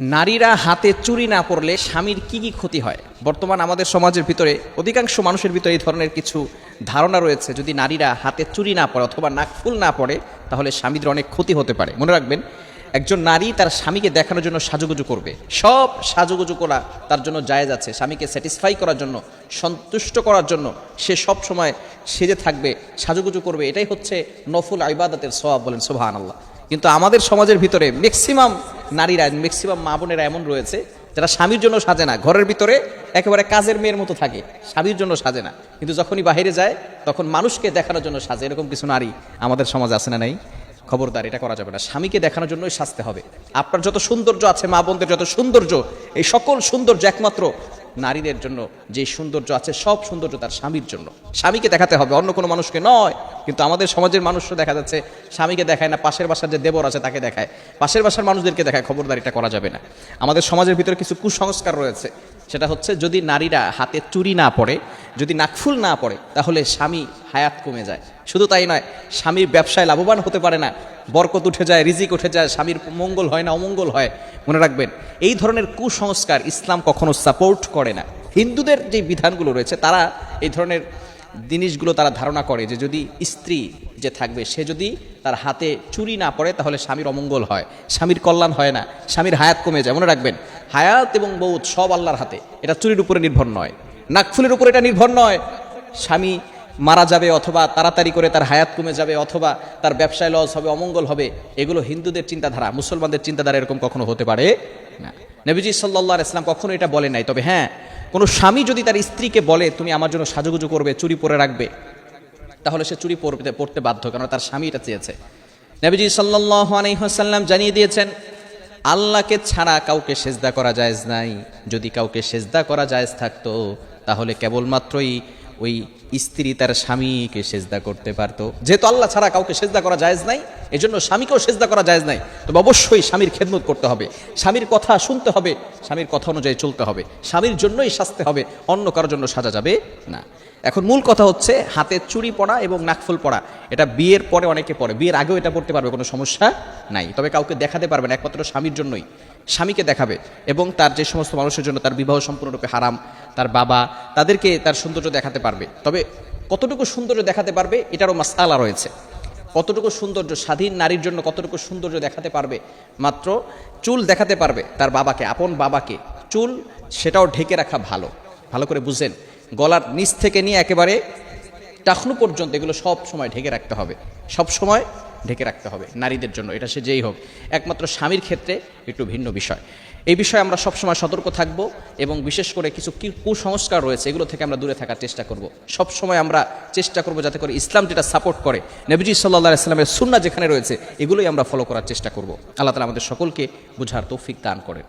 নারীরা হাতে চুরি না পড়লে স্বামীর কি কি ক্ষতি হয়? বর্তমান আমাদের সমাজের ভিতরে অধিকাংশ মানুষের ভিতরে এই ধরনের কিছু ধারণা রয়েছে। যদি নারীরা হাতে চুরি না পড়ে অথবা নাক ফুল না পড়ে, তাহলে স্বামীদের অনেক ক্ষতি হতে পারে। মনে রাখবেন, একজন নারী তার স্বামীকে দেখানোর জন্য সাজুগুজু করবে। সব সাজুগুজু করা তার জন্য জায়েজ আছে। স্বামীকে স্যাটিসফাই করার জন্য, সন্তুষ্ট করার জন্য সে সব সময় সেজে থাকবে, সাজুগুজু করবে। এটাই হচ্ছে নফুল আইবাদাতের সওয়াব বলেন সোহান আল্লাহ কিন্তু আমাদের সমাজের ভিতরে ম্যাক্সিমাম নারীরা ম্যাক্সিমাম মা বোনেরা এমন রয়েছে, যারা স্বামীর জন্য সাজে না। ঘরের ভিতরে একেবারে কাজের মেয়ের মতো থাকে, স্বামীর জন্য সাজে না। কিন্তু যখনই বাইরে যায়, তখন মানুষকে দেখানোর জন্য সাজে। এরকম কিছু নারী আমাদের সমাজে আছে না নাই? খবরদার, এটা করা যাবে না। স্বামীকে দেখানোর জন্যই সাজতে হবে। আপনার যত সৌন্দর্য আছে, মা বোনদের যত সৌন্দর্য, এই সকল সৌন্দর্য একমাত্র নারীদের জন্য, যে সৌন্দর্য আছে, সব সৌন্দর্য তার স্বামীর জন্য। স্বামীকে দেখাতে হবে, অন্য কোনো মানুষকে নয়। কিন্তু আমাদের সমাজের মানুষও দেখা যাচ্ছে স্বামীকে দেখায় না, পাশের বাসার যে দেবর আছে তাকে দেখায়। পাশের বাসার মানুষদেরকে দেখায়, খবরদারিটা করা যাবে না। আমাদের সমাজের ভিতরে কিছু কুসংস্কার রয়েছে। সেটা হচ্ছে যদি নারীরা হাতে চুরি না পড়ে যদি নাকফুল না পড়ে তাহলে স্বামী হায়াত কমে যায়। শুধু তাই নয়, স্বামীর ব্যবসায় লাভবান হতে পারে না। বরকত উঠে যায়, রিজিক উঠে যায়, স্বামীর মঙ্গল হয় না, অমঙ্গল হয়। মনে রাখবেন, এই ধরনের কুসংস্কার ইসলাম কখনো সাপোর্ট করে না। হিন্দুদের যে বিধানগুলো রয়েছে, তারা এই ধরনের জিনিসগুলো তারা ধারণা করে যে যদি স্ত্রী যে থাকবে, সে যদি তার হাতে চুরি না পড়ে, তাহলে স্বামীর অমঙ্গল হয়, স্বামীর কল্যাণ হয় না, স্বামীর হায়াত কমে যায়। মনে রাখবেন, হায়াত এবং বৌদ সব আল্লাহর হাতে। এটা চুরির উপরে নির্ভর নয়, নাকফুলের উপরে এটা নির্ভর নয়। স্বামী মারা যাবে অথবা তাড়াতাড়ি করে তার হায়াত কমে যাবে অথবা তার ব্যবসায় লস হবে, অমঙ্গল হবে, এগুলো হিন্দুদের চিন্তাধারা, মুসলমানদের চিন্তাধারা এরকম কখনো হতে পারে না। নবীজি সাল্লাহ ইসলাম কখনো এটা বলে নাই, তবে হ্যাঁ কোনো স্বামী যদি তার স্ত্রীকে বলে, তুমি আমার জন্য সাজুগুজু করবে, চুরি পরে রাখবে, তাহলে সে চুরি পরতে পড়তে বাধ্য কেন তার স্বামী এটা চেয়েছে। নবীজি সাল্লাহ জানিয়ে দিয়েছেন, আল্লাহকে ছাড়া কাউকে সেজদা করা যায়জ নাই। যদি কাউকে সেজদা করা যায়জ থাকতো, তাহলে কেবলমাত্রই ওই স্ত্রী তার স্বামীকে সেজদা করতে পারতো। যেহেতু আল্লাহ ছাড়া কাউকে সেজদা করা যায়জ নাই, এজন্য স্বামীকেও সেজদা করা যায়জ নাই। তবে অবশ্যই স্বামীর খেদমত করতে হবে। স্বামীর কথা শুনতে হবে, স্বামীর কথা অনুযায়ী চলতে হবে। স্বামীর জন্যই সাজতে হবে, অন্য কারোর জন্য সাজা যাবে না। এখন মূল কথা হচ্ছে হাতে চুরি পড়া এবং নাকফুল পড়া এটা বিয়ের পরে অনেকে পড়ে বিয়ের আগেও এটা পড়তে পারবে, কোনো সমস্যা নাই। তবে কাউকে দেখাতে পারবে না একমাত্র স্বামীর জন্যই। স্বামীকে দেখাবে এবং তার যে সমস্ত মানুষের জন্য তার বিবাহ সম্পূর্ণরূপে হারাম, তার বাবা, তাদেরকে তার সৌন্দর্য দেখাতে পারবে। তবে কতটুকু সৌন্দর্য দেখাতে পারবে, এটারও মাসালা রয়েছে। কতটুকু সৌন্দর্য, স্বাধীন নারীর জন্য কতটুকু সৌন্দর্য দেখাতে পারবে, মাত্র চুল দেখাতে পারবে তার বাবাকে, আপন বাবাকে। চুল, সেটাও ঢেকে রাখা ভালো। ভালো করে বুঝেন, গলার নিচ থেকে নিয়ে একেবারে টাকনু পর্যন্ত এগুলো সব সময় ঢেকে রাখতে হবে। সব সময় ঢেকে রাখতে হবে, নারীদের জন্য, এটা সে যেই হোক। একমাত্র স্বামীর ক্ষেত্রে একটু ভিন্ন বিষয়। এই বিষয়ে আমরা সবসময় সতর্ক থাকব এবং বিশেষ করে কিছু কুসংস্কার রয়েছে, এগুলো থেকে আমরা দূরে থাকার চেষ্টা করব। সবসময় আমরা চেষ্টা করব যাতে করে ইসলাম যেটা সাপোর্ট করে, নবীজি সাল্লাহ ইসলামের সুন্না যেখানে রয়েছে, এগুলোই আমরা ফলো করার চেষ্টা করব। আল্লাহ তালা আমাদের সকলকে বোঝার তৌফিক দান করেন।